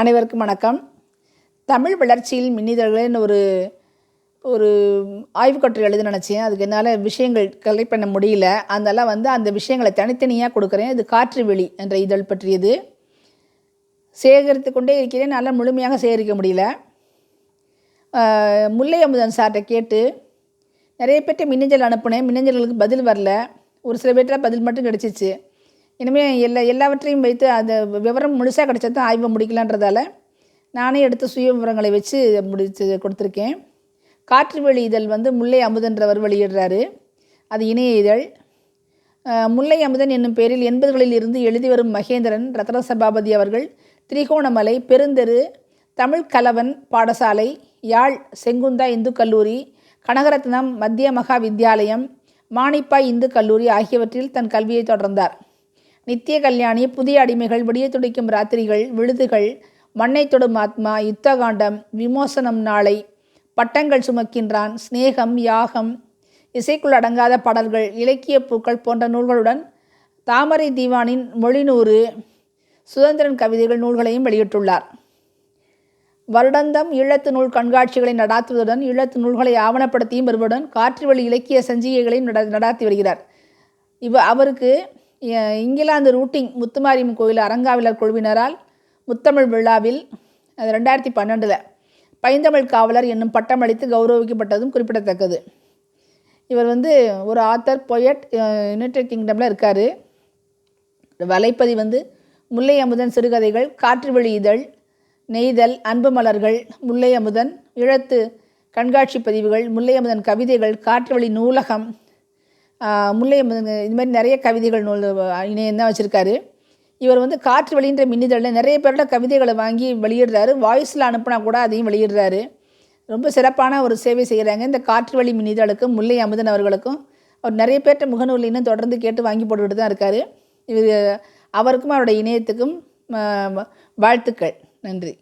அனைவருக்கும் வணக்கம். தமிழ் வளர்ச்சியில் மின்னிதழ்கள்னு ஒரு ஒரு ஆய்வுக்கட்டுரை எழுத நினச்சேன். அதுக்கு என்னால் விஷயங்கள் கலெக்ட் பண்ண முடியல. அதனால் வந்து அந்த விஷயங்களை தனித்தனியாக கொடுக்குறேன். இது காற்று வெளி என்ற இதழ் பற்றியது. சேகரித்து கொண்டே இருக்கிறேன். நல்லா முழுமையாக சேகரிக்க முடியல. முல்லை அமுதன் சார்கிட்ட கேட்டு நிறைய பேர்ட்ட மின்னஞ்சல் அனுப்புனேன். மின்னஞ்சல்களுக்கு பதில் வரல. ஒரு சில பேர்ட்ட பதில் மட்டும் கிடச்சிச்சு. இனிமேல் எல்லா எல்லாவற்றையும் வைத்து அந்த விவரம் முழுசாக கிடச்சது தான் ஆய்வை முடிக்கலான்றதால நானே எடுத்து சுய விவரங்களை வச்சு முடிச்சு கொடுத்துருக்கேன். காற்று வெளி இதழ் வந்து முல்லை அமுதன்றவர் வெளியிடுறாரு. அது இணைய இதழ். முல்லை அமுதன் என்னும் பெயரில் எண்பதுகளில் இருந்து எழுதி வரும் மகேந்திரன் ரத்ன சபாபதி அவர்கள் திரிகோணமலை பெருந்தெரு தமிழ் கலவன் பாடசாலை யாழ் செங்குந்தா இந்து கல்லூரி கனகரத்னம் மத்திய மகா வித்யாலயம் மானிப்பாய் இந்து கல்லூரி ஆகியவற்றில் தன் கல்வியை தொடர்ந்தார். நித்திய கல்யாணி புதிய அடிமைகள் விடிய துடிக்கும் ராத்திரிகள் விழுதுகள் மண்ணை தொடும் ஆத்மா யுத்தகாண்டம் விமோசனம் நாளை பட்டங்கள் சுமக்கின்றான் சிநேகம் யாகம் இசைக்குள் அடங்காத பாடல்கள் இலக்கிய பூக்கள் போன்ற நூல்களுடன் தாமரை தீவானின் மொழிநூறு சுதந்திரன் கவிதைகள் நூல்களையும் வெளியிட்டுள்ளார். வருடந்தம் ஈழத்து நூல் கண்காட்சிகளை நடாத்துவதுடன் ஈழத்து நூல்களை ஆவணப்படுத்தியும் வருவதுடன் காற்று வழி இலக்கிய சஞ்சிகைகளையும் நட நடாத்தி வருகிறார். இவ அவருக்கு இங்கிலாந்து ரூட்டிங் முத்துமாரியம் கோயில் அரங்காவலர் குழுவினரால் முத்தமிழ் விழாவில் அது ரெண்டாயிரத்தி பன்னெண்டில் பைந்தமிழ் காவலர் என்னும் பட்டம் அளித்து கௌரவிக்கப்பட்டதும் குறிப்பிடத்தக்கது. இவர் வந்து ஒரு ஆத்தர் பொயட் யுனைடெட் கிங்டமில் இருக்கார். வலைப்பதி வந்து முல்லை அமுதன் சிறுகதைகள் காற்று வெளி இதழ் நெய்தல் அன்பு மலர்கள் முல்லை அமுதன் இழத்து கண்காட்சி பதிவுகள் முல்லை அமுதன் கவிதைகள் காற்று வழி நூலகம் ஆஹ், முல்லை அமுதன் இது மாதிரி நிறைய கவிதைகள் நூல் இணையம் தான் வச்சுருக்காரு. இவர் வந்து காற்று வெளியின்ற மின்னிதழில் நிறைய பேரோட கவிதைகளை வாங்கி வெளியிடுறாரு. வாய்ஸில் அனுப்புனா கூட அதையும் வெளியிடுறாரு. ரொம்ப சிறப்பான ஒரு சேவை செய்கிறாங்க. இந்த காற்று வழி மின்னிதழுக்கும் முல்லை அமுதன் அவர்களுக்கும் அவர் நிறைய பேர்ட்ட முகநூல் இன்னும் தொடர்ந்து கேட்டு வாங்கி போட்டுக்கிட்டு தான் இருக்கார். இவர் அவருக்கும் அவருடைய இணையத்துக்கும் வாழ்த்துக்கள். நன்றி.